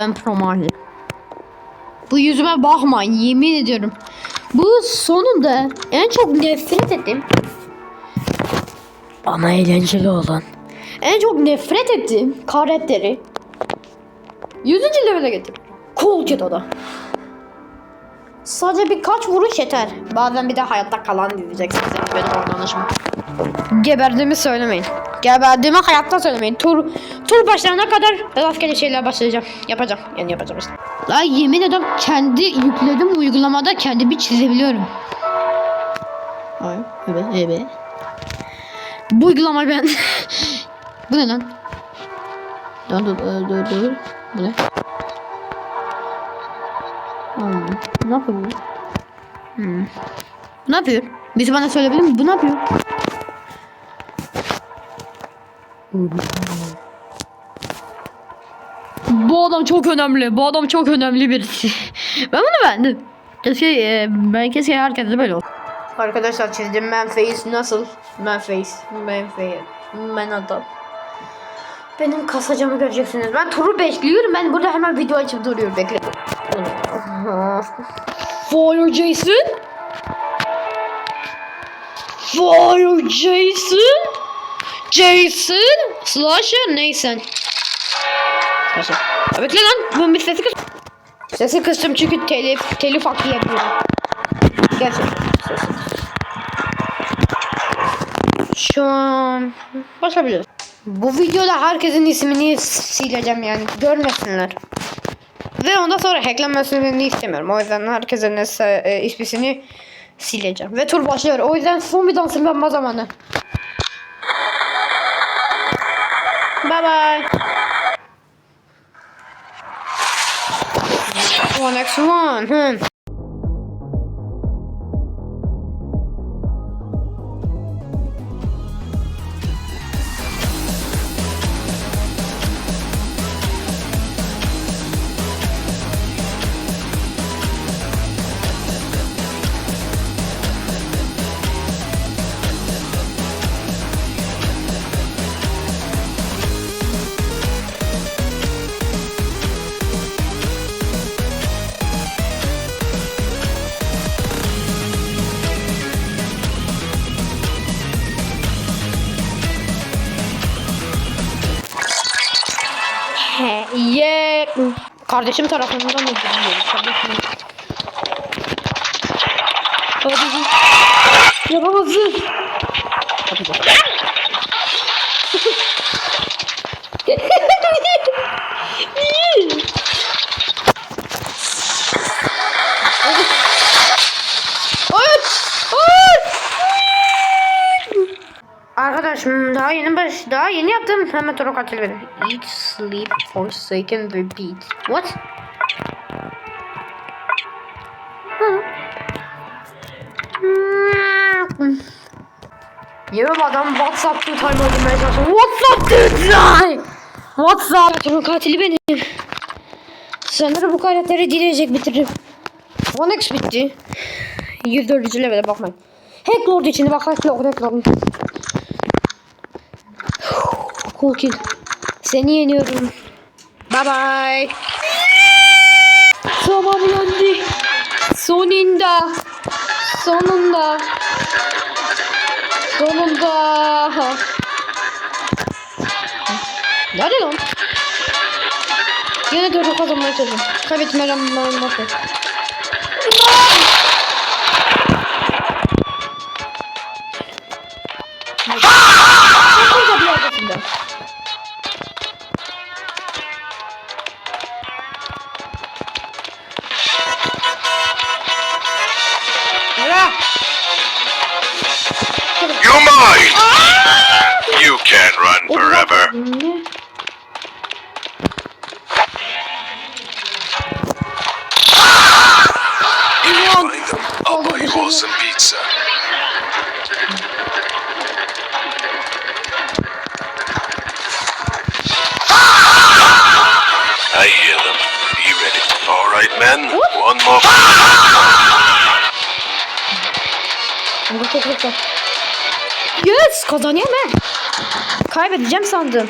Ben promali. Bu yüzüme bakmayın yemin ediyorum. Bu sonunda en çok nefret ettim. Bana eğlenceli olan. En çok nefret ettiğim karakteri 100. levele getir. Cool. Sadece birkaç vuruş yeter. Bazen bir de hayatta kalan diyeceksiniz yani benim oynanışım. Geberdiğimi söylemeyin. Geberdiğimi hayatta söylemeyin. Tur tur başlarına kadar rastgele şeyler başlayacağım. Yapacağım. Yani yapacağım işte. La yemin ederim kendi yükledim uygulamada kendimi çizebiliyorum. Ay, evet, evet. Bu uygulamayı ben... Bu ne lan? Dur dur dur dur. Bu ne? Hmm. Ne yapıyor bu? Hmm. Bu ne yapıyor? Birisi bana söyleyebilir mi? Bu ne yapıyor? Bu adam çok önemli. Bu adam çok önemli birisi. ben bunu beğendim. Keşke, e, ben keşke herkes de böyle olsun. Arkadaşlar çizdim man face nasıl? Man face, man face, man adam. Benim kasacağımı göreceksiniz. Ben turu bekliyorum. Ben burada hemen video açıp duruyorum. Bekle. Fire Jason. Fire Jason. Jason. Slasher neysen. Slasher. Ya Bekle lan. Ben bir sesi kıs. Sesi kıstım çünkü telif, telif hakkı yapıyorum. Gerçekten. Şu an başlayabiliriz. Bu videoda herkesin ismini sileceğim yani görmesinler. Ve ondan sonra hacklenmesini istemiyorum. O yüzden herkesin e, ismini sileceğim. Ve tur başlıyor. O yüzden son bir dansırlanma zamanı. Bye bye. One x one. Hmm. He, ye. Kardeşim tarafından mı gidiyor? Kardeşim. Kardeşim. Yapamazsın. Yapacağım. Niye? Daha yeni baş daha yeni yaptım hemen toro katil verir. Eat, sleep, forsaken, repeat. What? Yemin adam WhatsApp time öldürmeye çalışıyor. WhatsApp try. WhatsApp. Toro katili benim. Sanırım bu karakteri dileyecek bitiririm. One X bitti. 104. levele bakmayın. Hack Lord için bak Hack Lord, Hack Lord. Cool kill. Seni yeniyorum. Bye bye. Tamamlandı. Sonunda. Sonunda. Sonunda. Nerede lan? Yine doğru kazanmaya çalışıyorum. Kaybetmeden ben bakıyorum. Can't run forever. Them. Ah! I'll buy you all some pizza. I hear them. Be ready. All right, men. One more. Yes kazanıyorum ben. Kaybedeceğim sandım.